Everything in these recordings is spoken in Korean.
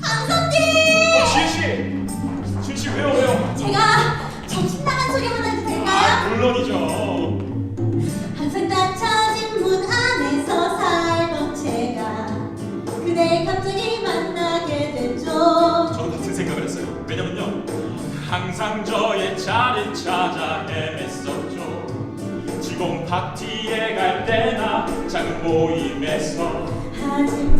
강성진! 어, 지혜 씨, 지혜 씨 왜요 왜요? 제가 정신 나간 소리만 해도 아 될까요? 물론이죠. 항상 닫혀진 문 안에서 살던 제가 그댈 갑자기 만나게 됐죠 저도 같은 생각을 했어요. 왜냐면요, 항상 저의 자리 찾아 헤맸었죠. 직원 파티에 갈 때나 작은 모임에서 하지만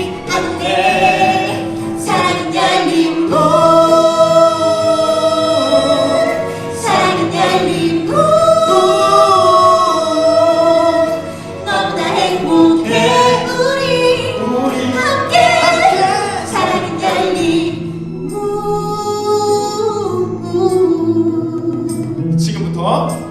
ó.